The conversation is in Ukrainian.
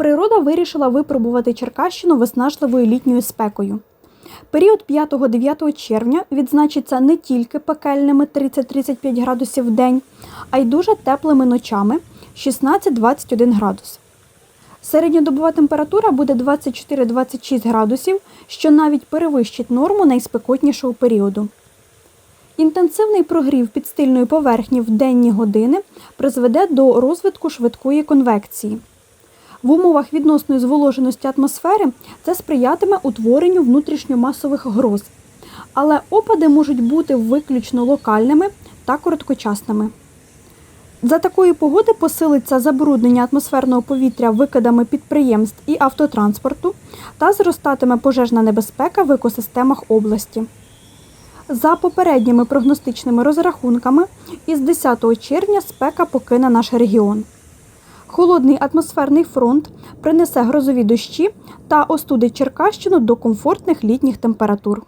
Природа вирішила випробувати Черкащину виснажливою літньою спекою. Період 5-9 червня відзначиться не тільки пекельними 30-35 градусів в день, а й дуже теплими ночами 16-21 градус. Середньодобова температура буде 24-26 градусів, що навіть перевищить норму найспекотнішого періоду. Інтенсивний прогрів підстильної поверхні в денні години призведе до розвитку швидкої конвекції. В умовах відносної зволоженості атмосфери це сприятиме утворенню внутрішньомасових гроз, але опади можуть бути виключно локальними та короткочасними. За такої погоди посилиться забруднення атмосферного повітря викидами підприємств і автотранспорту та зростатиме пожежна небезпека в екосистемах області. За попередніми прогностичними розрахунками, із 10 червня спека покине наш регіон. Холодний атмосферний фронт принесе грозові дощі та остудить Черкащину до комфортних літніх температур.